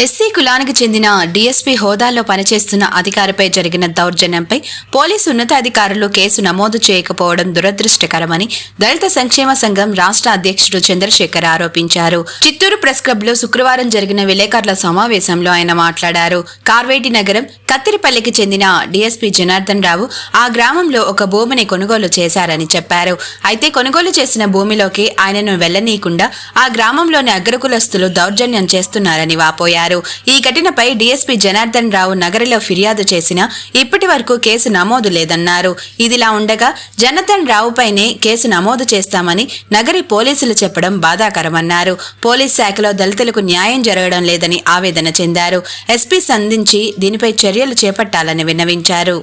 SC కులానికి చెందిన DSP హోదాలో పనిచేస్తున్న అధికారిపై జరిగిన దౌర్జన్యంపై పోలీసు ఉన్నతాధికారులు కేసు నమోదు చేయకపోవడం దురదృష్టకరమని దళిత సంక్షేమ సంఘం రాష్ట్ర అధ్యక్షుడు చంద్రశేఖర్ ఆరోపించారు. చిత్తూరు ప్రెస్ క్లబ్లో శుక్రవారం జరిగిన విలేకరుల సమావేశంలో ఆయన మాట్లాడారు. కార్వేటి నగరం కత్తిరిపల్లికి చెందిన డీఎస్పీ జనార్దన్ రావు ఆ గ్రామంలో ఒక భూమిని కొనుగోలు చేశారని చెప్పారు. అయితే కొనుగోలు చేసిన భూమిలోకి ఆయనను వెళ్ళనీయకుండా ఆ గ్రామంలోని అగ్రకులస్తులు దౌర్జన్యం చేస్తున్నారని వాపోయారు. అయ్యారు ఈ ఘటనపై డీఎస్పీ జనార్దన్ రావు నగరిలో ఫిర్యాదు చేసినా ఇప్పటి వరకు కేసు నమోదు లేదన్నారు. ఇదిలా ఉండగా జనార్దన్ రావుపైనే కేసు నమోదు చేస్తామని నగరి పోలీసులు చెప్పడం బాధాకరమన్నారు. పోలీస్ శాఖలో దళితులకు న్యాయం జరగడం లేదని ఆవేదన చెందారు. ఎస్పీ సంధించి దీనిపై చర్యలు చేపట్టాలని విన్నవించారు.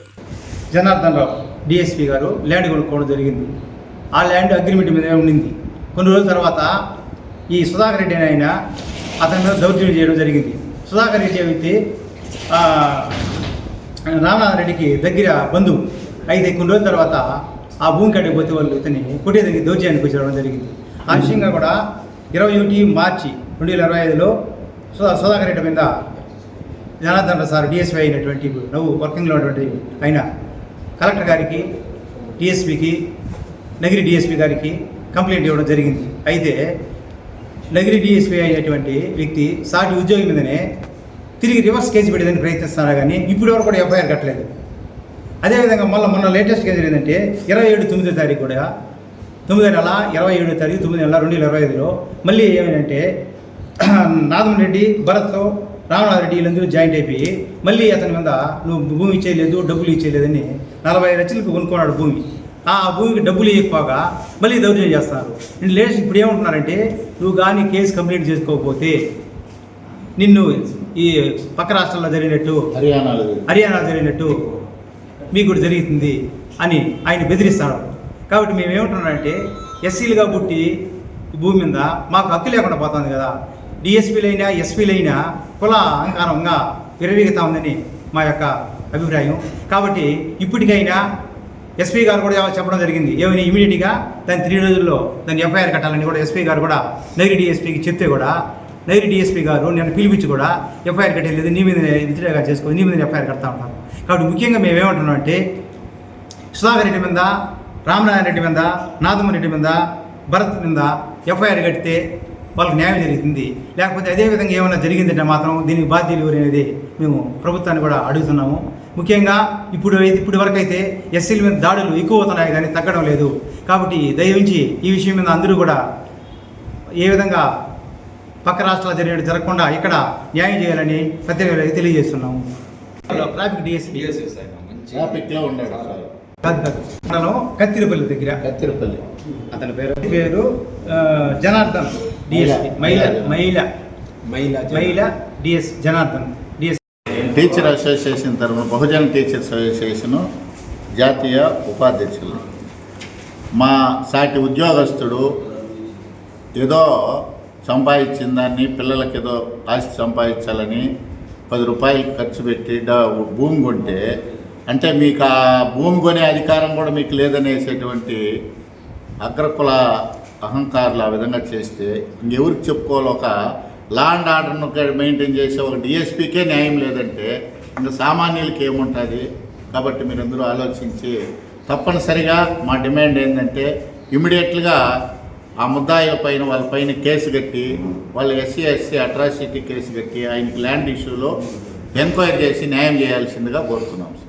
జనార్దన్ రావు డిఎస్పీ గారు ల్యాండ్ కొనుక్కోవడం జరిగింది. ఆ ల్యాండ్ అగ్రిమెంట్ మీద ఉండింది. కొన్ని రోజుల తర్వాత ఈ సుధాకర్ రెడ్డి ఆయన అతని మీద దౌర్జన్యం చేయడం జరిగింది. సుధాకర్ రెడ్డి వ్యక్తి ఆ, రామనాథ రెడ్డికి దగ్గర బంధువు అయితే కొన్ని రోజుల తర్వాత ఆ భూమి కాడికి పోతే వాళ్ళు ఇతన్ని కొట్టే దగ్గర దౌర్జన్యానికి వచ్చి జరిగింది. ఆ విషయంగా కూడా ఇరవై ఒకటి మార్చి రెండు వేల ఇరవై ఐదులో సుధా సుధాకర్ రెడ్డి మీద జనార్దన్ సార్ డిఎస్పీ అయినటువంటి నవ్వు వర్కింగ్లో ఉన్నటువంటి ఆయన కలెక్టర్ గారికి డిఎస్పీకి నగిరి డిఎస్పీ గారికి కంప్లైంట్ ఇవ్వడం జరిగింది. అయితే నగిరి డిఎస్పీ అయినటువంటి వ్యక్తి సాటి ఉద్యోగి మీదనే తిరిగి రివర్స్ కేసు పెట్టేదని ప్రయత్నిస్తున్నారు కానీ ఇప్పుడు వరకు కూడా ఎఫ్ఐఆర్ కట్టలేదు. అదేవిధంగా మళ్ళీ మొన్న లేటెస్ట్ కేసు ఏంటంటే ఇరవై ఏడు తొమ్మిదో తారీఖు కూడా తొమ్మిదో నెల ఇరవై ఏడో తారీఖు తొమ్మిది నెల రెండు వేల ఇరవై ఐదులో మళ్ళీ ఏమైందంటే నాదం రెడ్డి భరత్తో రామనాథ్ రెడ్డి వీళ్ళందరూ జాయింట్ అయిపోయి మళ్ళీ అతని మీద నువ్వు భూమి ఇచ్చేయలేదు డబ్బులు ఇచ్చేయలేదని నలభై లక్షలకు కొనుక్కున్నాడు భూమి. ఆ భూమికి డబ్బులు ఇవ్వకపోగా మళ్ళీ దౌర్జన్యం చేస్తున్నారు నేను లేటెస్ట్ ఇప్పుడు ఏమంటున్నారంటే నువ్వు కానీ కేసు కంప్లీట్ చేసుకోకపోతే నిన్ను ఈ పక్క రాష్ట్రాల్లో జరిగినట్టు హర్యానాలో హర్యానా జరిగినట్టు మీకు కూడా జరుగుతుంది అని ఆయన బెదిరిస్తాడు. కాబట్టి మేము ఏమంటున్నామంటే ఎస్సీలుగా పుట్టి భూమి మీద మాకు హక్కు లేకుండా పోతుంది కదా. డిఎస్పీలైనా ఎస్పీలైనా కుల అహంకారంగా విరవీగుతా ఉందని మా యొక్క అభిప్రాయం. కాబట్టి ఇప్పటికైనా ఎస్పీ గారు కూడా చెప్పడం జరిగింది. ఏమైనా ఇమీడియట్గా దాని త్రీ రోజుల్లో దాన్ని ఎఫ్ఐఆర్ కట్టాలని కూడా ఎస్పీ గారు కూడా నైరి డిఎస్పీకి చెప్తే కూడా నైరి డిఎస్పీ గారు నేను పిలిపించి కూడా ఎఫ్ఐఆర్ కట్టేది నీ మీద విత్డ్రాగా చేసుకొని నీ మీద ఎఫ్ఐఆర్ కడతా ఉంటాను కాబట్టి ముఖ్యంగా మేము ఏమంటున్నాం అంటే సుధాకర్ రెడ్డి మీద రామనారాయణ రెడ్డి మీద నాదమ్మ రెడ్డి మీద భరత్ మీద ఎఫ్ఐఆర్ కడితే వాళ్ళకి న్యాయం జరుగుతుంది. లేకపోతే అదే విధంగా ఏమైనా జరిగిందంటే మాత్రం దీనికి బాధ్యులు ఎవరు అనేది మేము ప్రభుత్వాన్ని కూడా అడుగుతున్నాము. ముఖ్యంగా ఇప్పుడు అయితే ఇప్పటి వరకు అయితే ఎస్సీల మీద దాడులు ఎక్కువ అవుతున్నాయి కానీ తగ్గడం లేదు. కాబట్టి దయవుంచి ఈ విషయం మీద అందరూ కూడా ఏ విధంగా పక్క రాష్ట్రాలు జరిగే జరగకుండా ఇక్కడ న్యాయం చేయాలని ప్రత్యేక తెలియజేస్తున్నాము ట్రాఫిక్ డిఎస్పీ ట్రాఫిక్లో ఉన్నాడు సార్. కాదు కాదు. మనం కత్తిరపల్లి దగ్గర. కత్తిరపల్లి. అతని పేరు? పేరు జనార్దన్ డిఎస్పీ మహిళ. మహిళ. మహిళ. మహిళ డిఎస్ జనార్దన్. టీచర్ అసోసియేషన్ తరఫున బహుజన టీచర్స్ అసోసియేషన్ జాతీయ ఉపాధ్యక్షులు. మా సాటి ఉద్యోగస్తుడు ఏదో సంపాదించిన దాన్ని పిల్లలకి ఏదో ఆస్తి సంపాదించాలని పది రూపాయలు ఖర్చు పెట్టి భూమి కొంటే అంటే మీకు ఆ భూమి కొనే అధికారం కూడా మీకు లేదనేసేటువంటి అగ్రకుల అహంకారులు ఆ విధంగా చేస్తే ఇంకెవరికి చెప్పుకోవాలి ఒక లా అండ్ ఆర్డర్ను మెయింటైన్ చేసే ఒక డిఎస్పీకే న్యాయం లేదంటే ఇంకా సామాన్యులకి ఏముంటుంది? కాబట్టి మీరందరూ ఆలోచించి తప్పనిసరిగా మా డిమాండ్ ఏంటంటే ఇమీడియట్గా ఆ ముద్దాయిల పైన వాళ్ళ పైన కేసు కట్టి వాళ్ళ ఎస్సీ ఎస్సీ అట్రాసిటీ కేసు కట్టి ఆయనకి ల్యాండ్ ఇష్యూలో ఎంక్వైరీ చేసి న్యాయం చేయాల్సిందిగా కోరుతున్నాం sir.